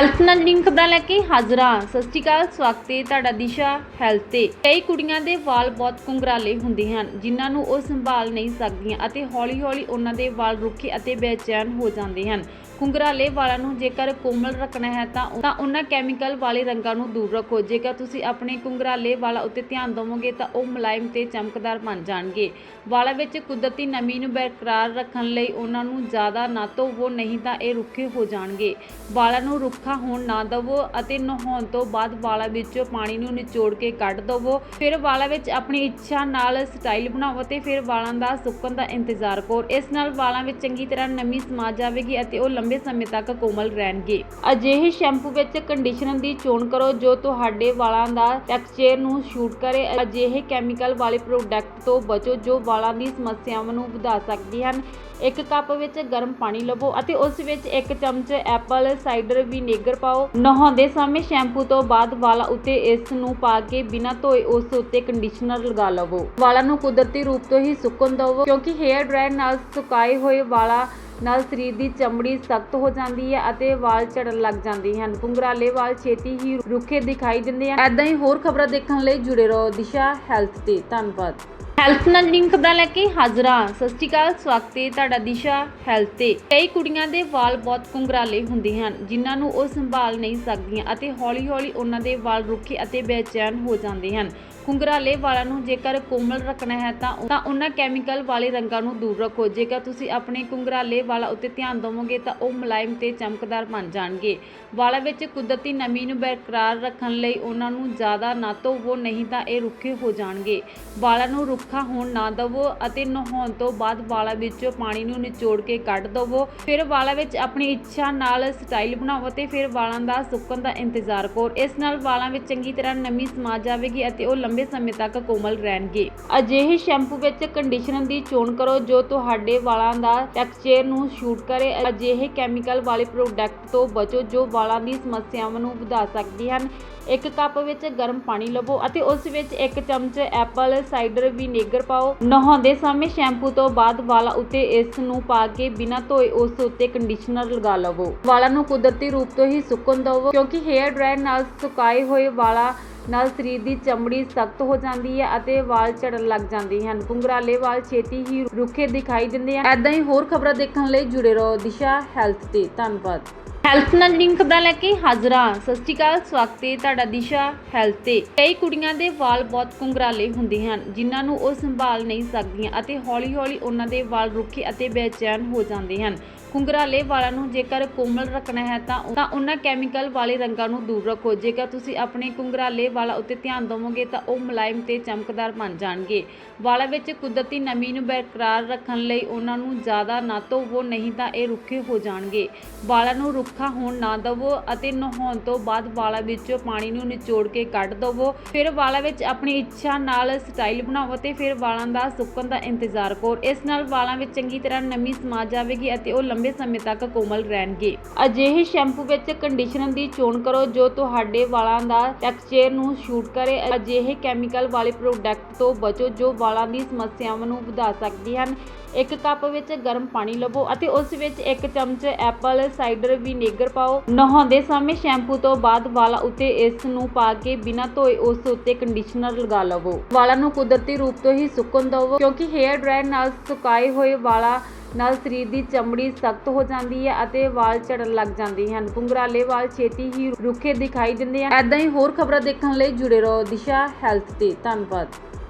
Health ਨਾਲ ਜੁੜੀਆਂ ਖਬਰਾਂ ਲੈ ਕੇ ਹਾਜ਼ਰ। ਹਾਂ ਸਤਿ ਸ਼੍ਰੀ ਅਕਾਲ, ਸਵਾਗਤ ਹੈ ਤੁਹਾਡਾ ਦਿਸ਼ਾ ਹੈਲਥ ਤੇ। ਕਈ ਕੁੜੀਆਂ ਦੇ ਵਾਲ ਬਹੁਤ ਕੁੰਗਰਾਲੇ ਹੁੰਦੇ ਹਨ, ਜਿਨ੍ਹਾਂ ਨੂੰ ਉਹ ਸੰਭਾਲ ਨਹੀਂ ਸਕਦੀਆਂ ਅਤੇ ਹੌਲੀ-ਹੌਲੀ ਉਹਨਾਂ ਦੇ ਵਾਲ ਰੁੱਖੇ ਅਤੇ ਬੇਚੈਨ ਹੋ ਜਾਂਦੇ ਹਨ। ਘੁੰਗਰਾਲੇ ਵਾਲਾਂ ਨੂੰ ਜੇਕਰ ਕੋਮਲ ਰੱਖਣਾ ਹੈ ਤਾਂ ਤਾਂ ਉਹਨਾਂ ਕੈਮੀਕਲ ਵਾਲੇ ਰੰਗਾਂ ਨੂੰ ਦੂਰ ਰੱਖੋ। ਜੇਕਰ ਤੁਸੀਂ ਆਪਣੇ ਘੁੰਗਰਾਲੇ ਵਾਲਾਂ ਉੱਤੇ ਧਿਆਨ ਦੇਵੋਗੇ ਤਾਂ ਉਹ ਮੁਲਾਇਮ ਤੇ ਚਮਕਦਾਰ ਬਣ ਜਾਣਗੇ। ਵਾਲਾਂ ਵਿੱਚ ਕੁਦਰਤੀ ਨਮੀ ਨੂੰ ਬਰਕਰਾਰ ਰੱਖਣ ਲਈ ਉਹਨਾਂ ਨੂੰ ਜ਼ਿਆਦਾ ਨਾ ਧੋਵੋ, ਨਹੀਂ ਤਾਂ ਇਹ ਰੁੱਖੇ ਹੋ ਜਾਣਗੇ। ਵਾਲਾਂ ਨੂੰ ਰੁੱਖਾ ਹੋਣ ਨਾ ਦੇਵੋ ਅਤੇ ਨਹਾਉਣ ਤੋਂ ਬਾਅਦ ਵਾਲਾਂ ਵਿੱਚੋਂ ਪਾਣੀ ਨੂੰ ਨਿਚੋੜ ਕੇ ਕੱਢ ਦੇਵੋ। ਫਿਰ ਵਾਲਾਂ ਵਿੱਚ ਆਪਣੀ ਇੱਛਾ ਨਾਲ ਸਟਾਈਲ ਬਣਾਵੋ ਅਤੇ ਫਿਰ ਵਾਲਾਂ ਦਾ ਸੁੱਕਣ ਦਾ ਇੰਤਜ਼ਾਰ ਕਰੋ। ਇਸ ਨਾਲ ਵਾਲਾਂ ਵਿੱਚ ਚੰਗੀ ਤਰ੍ਹਾਂ ਨਮੀ ਸਮਾ ਜਾਵੇਗੀ ਅਤੇ ਉਹ ਲੰਬੇ ਸਮੇਂ ਤੱਕ ਕੋਮਲ ਰਹਿਣਗੇ। ਅਜਿਹੇ ਸ਼ੈਂਪੂ ਵਿੱਚ ਕੰਡੀਸ਼ਨਰ ਦੀ ਚੋਣ ਕਰੋ ਜੋ ਤੁਹਾਡੇ ਵਾਲਾਂ ਦਾ ਟੈਕਸਚਰ ਨੂੰ ਸ਼ੂਟ ਕਰੇ। ਅਜਿਹੇ ਕੈਮੀਕਲ ਵਾਲੇ ਪ੍ਰੋਡਕਟ ਤੋਂ ਬਚੋ ਜੋ ਵਾਲਾਂ ਦੀ ਸਮੱਸਿਆਵਾਂ ਨੂੰ ਵਧਾ ਸਕਦੇ ਹਨ। ਇੱਕ ਕੱਪ ਵਿੱਚ ਗਰਮ ਪਾਣੀ ਲਵੋ ਅਤੇ ਉਸ ਵਿੱਚ ਇੱਕ ਚਮਚ ਐਪਲ ਸਾਈਡਰ ਵਿਨੇਗਰ ਪਾਓ। ਨਹਾਉਂਦੇ ਸਮੇਂ ਸ਼ੈਂਪੂ ਤੋਂ ਬਾਅਦ ਵਾਲਾਂ ਉੱਤੇ ਇਸ ਨੂੰ ਪਾ ਕੇ ਬਿਨਾਂ ਧੋਏ ਉਸ ਉੱਤੇ ਕੰਡੀਸ਼ਨਰ ਲਗਾ ਲਵੋ। ਵਾਲਾਂ ਨੂੰ ਕੁਦਰਤੀ ਰੂਪ ਤੋਂ ਹੀ ਸੁੱਕਣ ਦਿਵੋ ਕਿਉਂਕਿ ਹੇਅਰ ਡਰਾਇਰ ਨਾਲ ਸੁਕਾਏ ਹੋਏ ਵਾਲਾਂ ਨਾਲ ਸਰੀਰ ਦੀ ਚਮੜੀ ਸਖਤ ਹੋ ਜਾਂਦੀ ਹੈ ਅਤੇ ਵਾਲ ਝੜਨ ਲੱਗ ਜਾਂਦੇ ਹਨ। ਕੁੰਗਰਾਲੇ ਵਾਲ ਛੇਤੀ ਹੀ ਰੁੱਖੇ ਦਿਖਾਈ ਦਿੰਦੇ ਹਨ। ਐਦਾਂ ਹੀ ਹੋਰ ਖਬਰਾਂ ਦੇਖਣ ਲਈ ਜੁੜੇ ਰਹੋ ਦਿਸ਼ਾ ਹੈਲਥ ਤੇ। ਧੰਨਵਾਦ। ਹੈਲਥ ਨਾਲ ਜੁੜੀਆਂ ਖਬਰਾਂ ਲੈ ਕੇ ਹਾਜ਼ਰ ਹਾਂ। ਸਤਿ ਸ਼੍ਰੀ ਅਕਾਲ, ਸਵਾਗਤ ਹੈ ਤੁਹਾਡਾ ਦਿਸ਼ਾ ਹੈਲਥ ਤੇ। ਕਈ ਕੁੜੀਆਂ ਦੇ ਵਾਲ ਬਹੁਤ ਕੁੰਗਰਾਲੇ ਹੁੰਦੇ ਹਨ, ਜਿਨ੍ਹਾਂ ਨੂੰ ਉਹ ਸੰਭਾਲ ਨਹੀਂ ਸਕਦੀਆਂ ਅਤੇ ਹੌਲੀ-ਹੌਲੀ ਉਹਨਾਂ ਦੇ ਵਾਲ ਰੁੱਖੇ ਅਤੇ ਬੇਚੈਨ ਹੋ ਜਾਂਦੇ ਹਨ। ਘੁੰਗਰਾਲੇ ਵਾਲਾਂ ਨੂੰ ਜੇਕਰ ਕੋਮਲ ਰੱਖਣਾ ਹੈ ਤਾਂ ਤਾਂ ਉਹਨਾਂ ਕੈਮੀਕਲ ਵਾਲੇ ਰੰਗਾਂ ਨੂੰ ਦੂਰ ਰੱਖੋ। ਜੇਕਰ ਤੁਸੀਂ ਆਪਣੇ ਘੁੰਗਰਾਲੇ ਵਾਲਾਂ ਉੱਤੇ ਧਿਆਨ ਦੇਵੋਗੇ ਤਾਂ ਉਹ ਮੁਲਾਇਮ ਤੇ ਚਮਕਦਾਰ ਬਣ ਜਾਣਗੇ। ਵਾਲਾਂ ਵਿੱਚ ਕੁਦਰਤੀ ਨਮੀ ਨੂੰ ਬਰਕਰਾਰ ਰੱਖਣ ਲਈ ਉਹਨਾਂ ਨੂੰ ਜ਼ਿਆਦਾ ਨਾ ਧੋਵੋ, ਨਹੀਂ ਤਾਂ ਇਹ ਰੁੱਖੇ ਹੋ ਜਾਣਗੇ। ਵਾਲਾਂ ਨੂੰ ਰੁੱਖਾ ਹੋਣ ਨਾ ਦੇਵੋ ਅਤੇ ਨਹਾਉਣ ਤੋਂ ਬਾਅਦ ਵਾਲਾਂ ਵਿੱਚੋਂ ਪਾਣੀ ਨੂੰ ਨਿਚੋੜ ਕੇ ਕੱਢ ਦੇਵੋ। ਫਿਰ ਵਾਲਾਂ ਵਿੱਚ ਆਪਣੀ ਇੱਛਾ ਨਾਲ ਸਟਾਈਲ ਬਣਾਵੋ ਅਤੇ ਫਿਰ ਵਾਲਾਂ ਦਾ ਸੁੱਕਣ ਦਾ ਇੰਤਜ਼ਾਰ ਕਰੋ। ਇਸ ਨਾਲ ਵਾਲਾਂ ਵਿੱਚ ਚੰਗੀ ਤਰ੍ਹਾਂ ਨਮੀ ਸਮਾ ਜਾਵੇਗੀ ਅਤੇ ਉਹ ਲੰਬੇ ਸਮੇਂ ਤੱਕ ਕੋਮਲ ਰਹਿਣਗੇ। ਅਜਿਹੇ ਸ਼ੈਂਪੂ ਵਿੱਚ ਕੰਡੀਸ਼ਨਰ ਦੀ ਚੋਣ ਕਰੋ ਜੋ ਤੁਹਾਡੇ ਵਾਲਾਂ ਦਾ ਟੈਕਸਚਰ ਨੂੰ ਸ਼ੂਟ ਕਰੇ। ਅਜਿਹੇ ਕੈਮੀਕਲ ਵਾਲੇ ਪ੍ਰੋਡਕਟ ਤੋਂ ਬਚੋ ਜੋ ਵਾਲਾਂ ਦੀ ਸਮੱਸਿਆਵਾਂ ਨੂੰ ਵਧਾ ਸਕਦੇ ਹਨ। ਇੱਕ ਕੱਪ ਵਿੱਚ ਗਰਮ ਪਾਣੀ ਲਵੋ ਅਤੇ ਉਸ ਵਿੱਚ ਇੱਕ ਚਮਚ ਐਪਲ ਸਾਈਡਰ ਵਿਨੇਗਰ ਪਾਓ। ਨਹਾਉਂਦੇ ਸਮੇਂ ਸ਼ੈਂਪੂ ਤੋਂ ਬਾਅਦ ਵਾਲਾਂ ਉੱਤੇ ਇਸ ਨੂੰ ਪਾ ਕੇ ਬਿਨਾਂ ਧੋਏ ਉਸ ਉੱਤੇ ਕੰਡੀਸ਼ਨਰ ਲਗਾ ਲਵੋ। ਵਾਲਾਂ ਨੂੰ ਕੁਦਰਤੀ ਰੂਪ ਤੋਂ ਹੀ ਸੁੱਕਣ ਦਿਵੋ ਕਿਉਂਕਿ ਹੇਅਰ ਡਰਾਇਰ ਨਾਲ ਸੁਕਾਏ ਹੋਏ ਵਾਲਾਂ ਨਾਲ ਸਰੀਰ ਦੀ ਚਮੜੀ ਸਖਤ ਹੋ ਜਾਂਦੀ ਹੈ ਅਤੇ ਵਾਲ ਝੜਨ ਲੱਗ ਜਾਂਦੇ ਹਨ। ਕੁੰਗਰਾਲੇ ਵਾਲ ਛੇਤੀ ਹੀ ਰੁੱਖੇ ਦਿਖਾਈ ਦਿੰਦੇ ਹਨ। ਐਦਾਂ ਹੀ ਹੋਰ ਖਬਰਾਂ ਦੇਖਣ ਲਈ ਜੁੜੇ ਰਹੋ ਦਿਸ਼ਾ ਹੈਲਥ ਤੇ। ਧੰਨਵਾਦ। ਹੈਲਥ ਨਾਲ ਜੁੜੀਆਂ ਖਬਰਾਂ ਲੈ ਕੇ ਹਾਜ਼ਰ। ਹਾਂ ਸਤਿ ਸ਼੍ਰੀ ਅਕਾਲ, ਸਵਾਗਤ ਹੈ ਤੁਹਾਡਾ ਦਿਸ਼ਾ ਹੈਲਥ ਤੇ। ਕਈ ਕੁੜੀਆਂ ਦੇ ਵਾਲ ਬਹੁਤ ਕੁੰਗਰਾਲੇ ਹੁੰਦੇ ਹਨ, ਜਿਨ੍ਹਾਂ ਨੂੰ ਉਹ ਸੰਭਾਲ ਨਹੀਂ ਸਕਦੀਆਂ ਅਤੇ ਹੌਲੀ-ਹੌਲੀ ਉਹਨਾਂ ਦੇ ਵਾਲ ਰੁੱਖੇ ਅਤੇ ਬੇਚੈਨ ਹੋ ਜਾਂਦੇ ਹਨ। ਕੁੰਗਰਾਲੇ ਵਾਲਾਂ ਨੂੰ ਜੇਕਰ ਕੋਮਲ ਰੱਖਣਾ ਹੈ ਤਾਂ ਤਾਂ ਉਹਨਾਂ ਕੈਮੀਕਲ ਵਾਲੇ ਰੰਗਾਂ ਨੂੰ ਦੂਰ ਰੱਖੋ। ਜੇਕਰ ਤੁਸੀਂ ਆਪਣੇ ਕੁੰਗਰਾਲੇ ਵਾਲਾਂ ਉੱਤੇ ਧਿਆਨ ਦੇਵੋਗੇ ਤਾਂ ਉਹ ਮੁਲਾਇਮ ਤੇ ਚਮਕਦਾਰ ਬਣ ਜਾਣਗੇ। ਵਾਲਾਂ ਵਿੱਚ ਕੁਦਰਤੀ ਨਮੀ ਨੂੰ ਬਰਕਰਾਰ ਰੱਖਣ ਲਈ ਉਹਨਾਂ ਨੂੰ ਜ਼ਿਆਦਾ ਨਾ ਧੋਵੋ, ਨਹੀਂ ਤਾਂ ਇਹ ਰੁੱਖੇ ਹੋ ਜਾਣਗੇ। ਵਾਲਾਂ ਨੂੰ ਰੁੱਖਾ ਹੋਣ ਨਾ ਦੇਵੋ ਅਤੇ ਨਹਾਉਣ ਤੋਂ ਬਾਅਦ ਵਾਲਾਂ ਵਿੱਚੋਂ ਪਾਣੀ ਨੂੰ ਨਿਚੋੜ ਕੇ ਕੱਢ ਦੇਵੋ। ਫਿਰ ਵਾਲਾਂ ਵਿੱਚ ਆਪਣੀ ਇੱਛਾ ਨਾਲ ਸਟਾਈਲ ਬਣਾਓ ਅਤੇ ਫਿਰ ਵਾਲਾਂ ਦਾ ਸੁੱਕਣ ਦਾ ਇੰਤਜ਼ਾਰ ਕਰੋ। ਇਸ ਨਾਲ ਵਾਲਾਂ ਵਿੱਚ ਚੰਗੀ ਤਰ੍ਹਾਂ ਨਮੀ ਸਮਾ ਜਾਵੇਗੀ ਅਤੇ ਉਹ ਲੰਬੇ ਸਮੇਂ ਤੱਕ ਕੋਮਲ ਰਹਿਣਗੇ। ਅਜਿਹੇ ਸ਼ੈਂਪੂ ਵਿੱਚ ਕੰਡੀਸ਼ਨਰ ਦੀ ਚੋਣ ਕਰੋ ਜੋ ਤੁਹਾਡੇ ਵਾਲਾਂ ਦਾ ਟੈਕਸਚਰ ਨੂੰ ਸ਼ੂਟ ਕਰੇ। ਅਜਿਹੇ ਕੈਮੀਕਲ ਵਾਲੇ ਪ੍ਰੋਡਕਟ ਤੋਂ ਬਚੋ ਜੋ ਵਾਲਾਂ ਦੀ ਸਮੱਸਿਆਵਾਂ ਨੂੰ ਵਧਾ ਸਕਦੇ ਹਨ। ਇੱਕ ਕੱਪ ਵਿੱਚ ਗਰਮ ਪਾਣੀ ਲਵੋ ਅਤੇ ਉਸ ਵਿੱਚ ਇੱਕ ਚਮਚ ਐਪਲ ਸਾਈਡਰ ਵਿਨੇਗਰ ਪਾਓ। ਨਹਾਉਂਦੇ ਸਮੇਂ ਸ਼ੈਂਪੂ ਤੋਂ ਬਾਅਦ ਵਾਲਾਂ ਉੱਤੇ ਇਸ ਨੂੰ ਪਾ ਕੇ ਬਿਨਾਂ ਧੋਏ ਉਸ ਉੱਤੇ ਕੰਡੀਸ਼ਨਰ ਲਗਾ ਲਵੋ। ਵਾਲਾਂ ਨੂੰ ਕੁਦਰਤੀ ਰੂਪ ਤੋਂ ਹੀ ਸੁੱਕਣ ਦਿਵੋ ਕਿਉਂਕਿ ਹੇਅਰ ਡਰਾਇਰ ਨਾਲ ਸੁਕਾਏ ਹੋਏ ਵਾਲਾਂ ਨਾਲ ਸਰੀਰ ਦੀ ਚਮੜੀ ਸਖਤ ਹੋ ਜਾਂਦੀ ਹੈ ਅਤੇ ਵਾਲ ਝੜਨ ਲੱਗ ਜਾਂਦੇ ਹਨ। ਕੁੰਗਰਾਲੇ ਵਾਲ ਛੇਤੀ ਹੀ ਰੁੱਖੇ ਦਿਖਾਈ ਦਿੰਦੇ ਹਨ। ਐਦਾਂ ਹੀ ਹੋਰ ਖਬਰਾਂ ਦੇਖਣ ਲਈ ਜੁੜੇ ਰਹੋ ਦਿਸ਼ਾ ਹੈਲਥ ਤੇ। ਧੰਨਵਾਦ।